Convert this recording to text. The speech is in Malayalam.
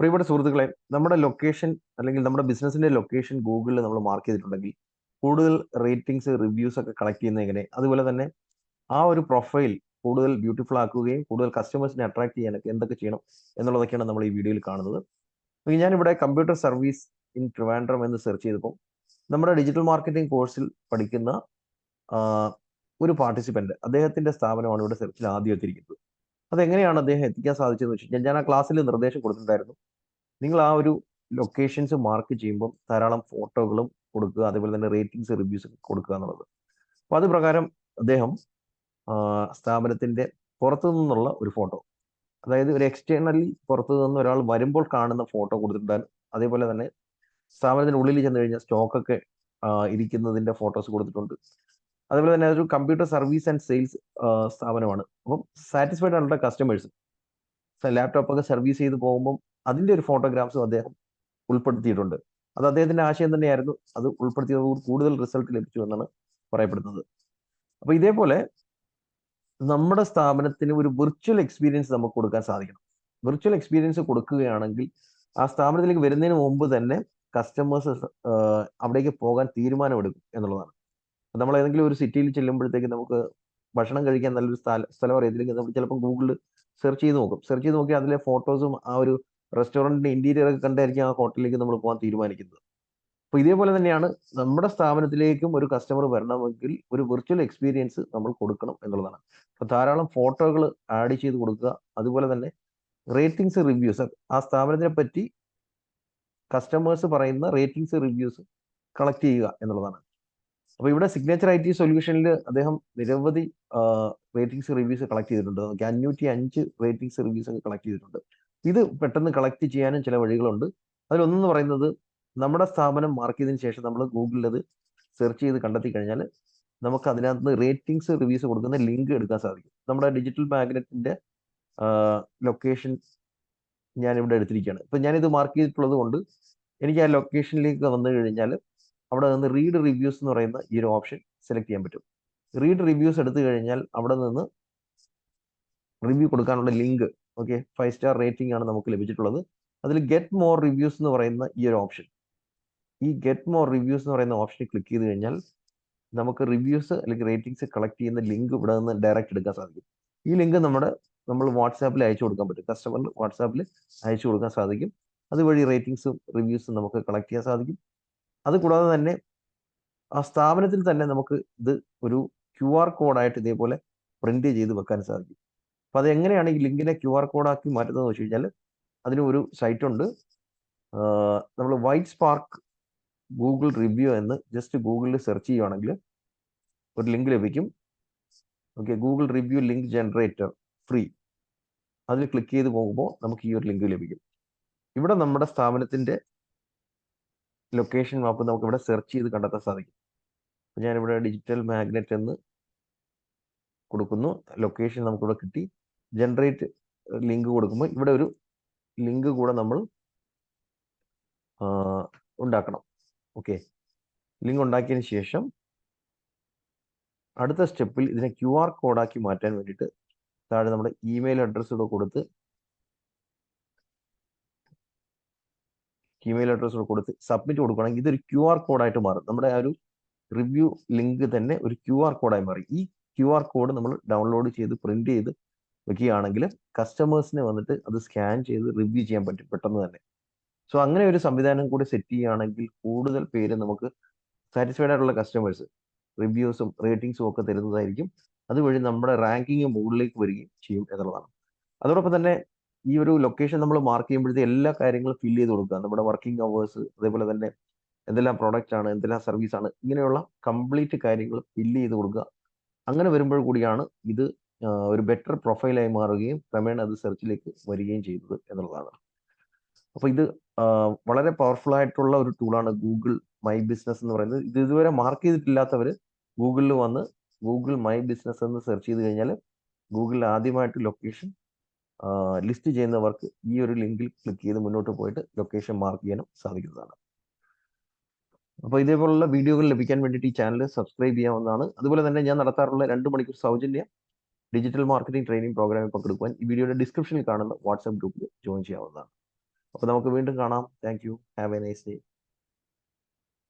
പ്രിയപ്പെട്ട സുഹൃത്തുക്കളെ നമ്മുടെ ലൊക്കേഷൻ അല്ലെങ്കിൽ നമ്മുടെ ബിസിനസിന്റെ ലൊക്കേഷൻ ഗൂഗിളിൽ നമ്മൾ മാർക്ക് ചെയ്തിട്ടുണ്ടെങ്കിൽ കൂടുതൽ റേറ്റിംഗ്സ് റിവ്യൂസ് ഒക്കെ കളക്ട് ചെയ്യുന്ന എങ്ങനെ അതുപോലെ തന്നെ ആ ഒരു പ്രൊഫൈൽ കൂടുതൽ ബ്യൂട്ടിഫുൾ ആക്കുകയും കൂടുതൽ കസ്റ്റമേഴ്സിനെ അട്രാക്ട് ചെയ്യാനൊക്കെ എന്തൊക്കെ ചെയ്യണം എന്നുള്ളതൊക്കെയാണ് നമ്മൾ ഈ വീഡിയോയിൽ കാണുന്നത്. ഞാനിവിടെ കമ്പ്യൂട്ടർ സർവീസ് ഇൻ ട്രിവാൻഡ്രം എന്ന് സെർച്ച് ചെയ്തപ്പോൾ നമ്മുടെ ഡിജിറ്റൽ മാർക്കറ്റിംഗ് കോഴ്സിൽ പഠിക്കുന്ന ഒരു പാർട്ടിസിപ്പന്റ് അദ്ദേഹത്തിന്റെ സ്ഥാപനമാണ് ഇവിടെ സെർച്ചിൽ ആദ്യം എത്തിയിരിക്കുന്നത് അതെങ്ങനെയാണ് അദ്ദേഹം എത്തിക്കാൻ സാധിച്ചതെന്ന് വെച്ച് ഞാൻ ആ ക്ലാസ്സിൽ നിർദ്ദേശം കൊടുത്തിട്ടുണ്ടായിരുന്നു. നിങ്ങൾ ആ ഒരു ലൊക്കേഷൻസ് മാർക്ക് ചെയ്യുമ്പോൾ ധാരാളം ഫോട്ടോകളും കൊടുക്കുക അതേപോലെ തന്നെ റേറ്റിംഗ്സ് റിവ്യൂസ് കൊടുക്കുക എന്നുള്ളത്. അപ്പോൾ അത് പ്രകാരം അദ്ദേഹം സ്ഥാപനത്തിന്റെ പുറത്തു നിന്നുള്ള ഒരു ഫോട്ടോ അതായത് ഒരു എക്സ്റ്റേണലി പുറത്തു നിന്ന് ഒരാൾ വരുമ്പോൾ കാണുന്ന ഫോട്ടോ കൊടുത്തിട്ടുണ്ടായിരുന്നു അതേപോലെ തന്നെ സ്ഥാപനത്തിന് ഉള്ളിൽ ചെന്ന് കഴിഞ്ഞാൽ സ്റ്റോക്കൊക്കെ ഇരിക്കുന്നതിന്റെ ഫോട്ടോസ് കൊടുത്തിട്ടുണ്ട്. അതേപോലെ തന്നെ ഒരു കമ്പ്യൂട്ടർ സർവീസ് ആൻഡ് സെയിൽസ് സ്ഥാപനമാണ്. അപ്പം സാറ്റിസ്ഫൈഡ് ആണ് കസ്റ്റമേഴ്സ് ലാപ്ടോപ്പ് ഒക്കെ സർവീസ് ചെയ്ത് പോകുമ്പോൾ അതിന്റെ ഒരു ഫോട്ടോഗ്രാഫ്സും അദ്ദേഹം ഉൾപ്പെടുത്തിയിട്ടുണ്ട്. അത് അദ്ദേഹത്തിന്റെ ആശയം തന്നെയായിരുന്നു. അത് ഉൾപ്പെടുത്തിയതോട് കൂടുതൽ റിസൾട്ട് ലഭിച്ചു എന്നാണ് പറയപ്പെടുന്നത്. അപ്പൊ ഇതേപോലെ നമ്മുടെ സ്ഥാപനത്തിന് ഒരു വിർച്വൽ എക്സ്പീരിയൻസ് നമുക്ക് കൊടുക്കാൻ സാധിക്കണം. വിർച്വൽ എക്സ്പീരിയൻസ് കൊടുക്കുകയാണെങ്കിൽ ആ സ്ഥാപനത്തിലേക്ക് വരുന്നതിന് മുമ്പ് തന്നെ കസ്റ്റമേഴ്സ് അവിടേക്ക് പോകാൻ തീരുമാനമെടുക്കും എന്നുള്ളതാണ്. നമ്മൾ ഏതെങ്കിലും ഒരു സിറ്റിയിൽ ചെല്ലുമ്പോഴത്തേക്ക് നമുക്ക് ഭക്ഷണം കഴിക്കാൻ നല്ലൊരു സ്ഥലം സ്ഥലം അറിയത്തില്ലെങ്കിൽ നമ്മൾ ചിലപ്പോൾ ഗൂഗിളിൽ സെർച്ച് ചെയ്ത് നോക്കും. സെർച്ച് ചെയ്ത് നോക്കി അതിലെ ഫോട്ടോസും ആ ഒരു റെസ്റ്റോറന്റിന്റെ ഇന്റീരിയർ ഒക്കെ കണ്ടായിരിക്കും ആ ഹോട്ടലിലേക്ക് നമ്മൾ പോകാൻ തീരുമാനിക്കുന്നത്. അപ്പോൾ ഇതേപോലെ തന്നെയാണ് നമ്മുടെ സ്ഥാപനത്തിലേക്കും ഒരു കസ്റ്റമർ വരണമെങ്കിൽ ഒരു വെർച്വൽ എക്സ്പീരിയൻസ് നമ്മൾ കൊടുക്കണം എന്നുള്ളതാണ്. അപ്പോൾ ധാരാളം ഫോട്ടോകൾ ആഡ് ചെയ്ത് കൊടുക്കുക. അതുപോലെ തന്നെ റേറ്റിംഗ്സ് റിവ്യൂസ് ആ സ്ഥാപനത്തിനെ പറ്റി കസ്റ്റമേഴ്സ് പറയുന്ന റേറ്റിംഗ്സ് റിവ്യൂസ് കളക്ട് ചെയ്യുക എന്നുള്ളതാണ്. അപ്പോൾ ഇവിടെ സിഗ്നേച്ചർ ഐ ടി സൊല്യൂഷനിൽ അദ്ദേഹം നിരവധി റേറ്റിംഗ്സ് റിവ്യൂസ് കളക്ട് ചെയ്തിട്ടുണ്ട്. നമുക്ക് അഞ്ഞൂറ്റി അഞ്ച് റേറ്റിംഗ്സ് റിവ്യൂസ് ഒക്കെ കളക്ട് ചെയ്തിട്ടുണ്ട്. ഇത് പെട്ടെന്ന് കളക്ട് ചെയ്യാനും ചില വഴികളുണ്ട്. അതിലൊന്നെന്ന് പറയുന്നത് നമ്മുടെ സ്ഥാപനം മാർക്ക് ചെയ്തതിന് ശേഷം നമ്മൾ ഗൂഗിളിൽ അത് സെർച്ച് ചെയ്ത് കണ്ടെത്തി കഴിഞ്ഞാൽ നമുക്ക് അതിനകത്ത് നിന്ന് റേറ്റിംഗ്സ് റിവ്യൂസ് കൊടുക്കുന്ന ലിങ്ക് എടുക്കാൻ സാധിക്കും. നമ്മുടെ ഡിജിറ്റൽ മാഗ്നറ്റിന്റെ ലൊക്കേഷൻ ഞാൻ ഇവിടെ എടുത്തിരിക്കുകയാണ്. ഇപ്പം ഞാനിത് മാർക്ക് ചെയ്തിട്ടുള്ളത് കൊണ്ട് എനിക്ക് ആ ലൊക്കേഷനിലേക്ക് വന്നു കഴിഞ്ഞാൽ അവിടെ നിന്ന് റീഡ് റിവ്യൂസ് എന്ന് പറയുന്ന ഈ ഒരു ഓപ്ഷൻ സെലക്ട് ചെയ്യാൻ പറ്റും. റീഡ് റിവ്യൂസ് എടുത്തു കഴിഞ്ഞാൽ അവിടെ നിന്ന് റിവ്യൂ കൊടുക്കാനുള്ള link okay five star rating ആണ് നമുക്ക് ലഭിച്ചിട്ടുള്ളത്. അതിൽ ഗെറ്റ് മോർ റിവ്യൂസ് എന്ന് പറയുന്ന ഈ ഒരു ഓപ്ഷൻ ഈ ഗെറ്റ് മോർ റിവ്യൂസ് എന്ന് പറയുന്ന ഓപ്ഷനിൽ ക്ലിക്ക് ചെയ്ത് കഴിഞ്ഞാൽ നമുക്ക് റിവ്യൂസ് അല്ലെങ്കിൽ റേറ്റിംഗ്സ് കളക്ട് ചെയ്യുന്ന ലിങ്ക് ഇവിടെ നിന്ന് ഡയറക്റ്റ് എടുക്കാൻ സാധിക്കും. ഈ ലിങ്ക് നമ്മുടെ നമ്മൾ വാട്സാപ്പിൽ അയച്ചു കൊടുക്കാൻ പറ്റും. കസ്റ്റമറിന് വാട്സാപ്പിൽ അയച്ചു കൊടുക്കാൻ സാധിക്കും. അതുവഴി റേറ്റിംഗ്സും റിവ്യൂസും നമുക്ക് കളക്ട് ചെയ്യാൻ സാധിക്കും. അതുകൂടാതെ തന്നെ ആ സ്ഥാപനത്തിൽ തന്നെ നമുക്ക് ഇത് ഒരു ക്യു ആർ കോഡായിട്ട് ഇതേപോലെ പ്രിന്റ് ചെയ്ത് വെക്കാൻ സാധിക്കും. അപ്പൊ അത് എങ്ങനെയാണ് ഈ ലിങ്കിനെ ക്യു ആർ കോഡാക്കി മാറ്റുന്നത് വെച്ച് കഴിഞ്ഞാൽ അതിന് ഒരു സൈറ്റ് ഉണ്ട്. നമ്മൾ വൈറ്റ് സ്പാർക്ക് ഗൂഗിൾ റിവ്യൂ എന്ന് ജസ്റ്റ് ഗൂഗിളിൽ സെർച്ച് ചെയ്യുവാണെങ്കിൽ ഒരു ലിങ്ക് ലഭിക്കും. Okay Google review link generator free. അതിൽ ക്ലിക്ക് ചെയ്ത് പോകുമ്പോൾ നമുക്ക് ഈ ഒരു ലിങ്ക് ലഭിക്കും. ഇവിടെ നമ്മുടെ സ്ഥാപനത്തിന്റെ ലൊക്കേഷൻ മാപ്പ് നമുക്ക് ഇവിടെ സെർച്ച് ചെയ്ത് കണ്ടെത്താൻ സാധിക്കും. ഞാനിവിടെ ഡിജിറ്റൽ മാഗ്നറ്റ് എന്ന് കൊടുക്കുന്നു. ലൊക്കേഷൻ നമുക്കിവിടെ കിട്ടി. ജനറേറ്റ് ലിങ്ക് കൊടുക്കുമ്പോൾ ഇവിടെ ഒരു ലിങ്ക് കൂടെ നമ്മൾ ഉണ്ടാക്കണം. ഓക്കെ ലിങ്ക് ഉണ്ടാക്കിയതിന് ശേഷം അടുത്ത സ്റ്റെപ്പിൽ ഇതിനെ ക്യു ആർ കോഡാക്കി മാറ്റാൻ വേണ്ടിയിട്ട് താഴെ നമ്മുടെ ഇമെയിൽ അഡ്രസ്സ് ഇവിടെ കൊടുത്ത് ഇമെയിൽ അഡ്രസ്സ് ഇവിടെ കൊടുത്ത് സബ്മിറ്റ് കൊടുക്കുകയാണെങ്കിൽ ഇതൊരു ക്യു ആർ കോഡായിട്ട് മാറും. നമ്മുടെ ആ ഒരു റിവ്യൂ ലിങ്ക് തന്നെ ഒരു ക്യു ആർ കോഡായി മാറി. ഈ ക്യു ആർ കോഡ് നമ്മൾ ഡൗൺലോഡ് ചെയ്ത് പ്രിന്റ് ചെയ്ത് വെക്കുകയാണെങ്കിൽ കസ്റ്റമേഴ്സിനെ വന്നിട്ട് അത് സ്കാൻ ചെയ്ത് റിവ്യൂ ചെയ്യാൻ പറ്റും പെട്ടെന്ന് തന്നെ. സോ അങ്ങനെ ഒരു സംവിധാനം കൂടി സെറ്റ് ചെയ്യുകയാണെങ്കിൽ കൂടുതൽ പേര് നമുക്ക് സാറ്റിസ്ഫൈഡ് ആയിട്ടുള്ള കസ്റ്റമേഴ്സ് റിവ്യൂസും റേറ്റിംഗ്സും ഒക്കെ തരുന്നതായിരിക്കും. അതുവഴി നമ്മുടെ റാങ്കിങ് മുകളിലേക്ക് വരികയും ചെയ്യും എന്നുള്ളതാണ്. അതോടൊപ്പം തന്നെ ഈ ഒരു ലൊക്കേഷൻ നമ്മൾ മാർക്ക് ചെയ്യുമ്പോഴത്തെ എല്ലാ കാര്യങ്ങളും ഫില്ല് ചെയ്ത് കൊടുക്കുക. നമ്മുടെ വർക്കിംഗ് അവേഴ്സ് അതേപോലെ തന്നെ എന്തെല്ലാം പ്രോഡക്റ്റ് ആണ് എന്തെല്ലാം സർവീസ് ആണ് ഇങ്ങനെയുള്ള കംപ്ലീറ്റ് കാര്യങ്ങൾ ഫില്ല് ചെയ്ത് കൊടുക്കുക. അങ്ങനെ വരുമ്പോൾ കൂടിയാണ് ഇത് ഒരു ബെറ്റർ പ്രൊഫൈലായി മാറുകയും ക്രമേണ അത് സെർച്ചിലേക്ക് വരികയും ചെയ്തത് എന്നുള്ളതാണ്. അപ്പൊ ഇത് വളരെ പവർഫുൾ ആയിട്ടുള്ള ഒരു ടൂളാണ് ഗൂഗിൾ മൈ ബിസിനസ് എന്ന് പറയുന്നത്. ഇത് ഇതുവരെ മാർക്ക് ചെയ്തിട്ടില്ലാത്തവർ ഗൂഗിളിൽ വന്ന് ഗൂഗിൾ മൈ ബിസിനസ് എന്ന് സെർച്ച് ചെയ്ത് കഴിഞ്ഞാൽ ഗൂഗിളിൽ ആദ്യമായിട്ട് ലൊക്കേഷൻ ലിസ്റ്റ് ചെയ്യുന്നവർക്ക് ഈ ഒരു ലിങ്കിൽ ക്ലിക്ക് ചെയ്ത് മുന്നോട്ട് പോയിട്ട് ലൊക്കേഷൻ മാർക്ക് ചെയ്യാനും സാധിക്കുന്നതാണ്. അപ്പോൾ ഇതേപോലുള്ള വീഡിയോകൾ ലഭിക്കാൻ വേണ്ടിയിട്ട് ഈ ചാനൽ സബ്സ്ക്രൈബ് ചെയ്യാവുന്നതാണ്. അതുപോലെ തന്നെ ഞാൻ നടത്താറുള്ള രണ്ട് മണിക്കൂർ സൗജന്യ ഡിജിറ്റൽ മാർക്കറ്റിംഗ് ട്രെയിനിങ് പ്രോഗ്രാമിൽ പങ്കെടുക്കുവാൻ ഈ വീഡിയോയുടെ ഡിസ്ക്രിപ്ഷനിൽ കാണുന്ന വാട്സ്ആപ്പ് ഗ്രൂപ്പിൽ ജോയിൻ ചെയ്യാവുന്നതാണ്. അപ്പോൾ നമുക്ക് വീണ്ടും കാണാം. Thank you have a nice day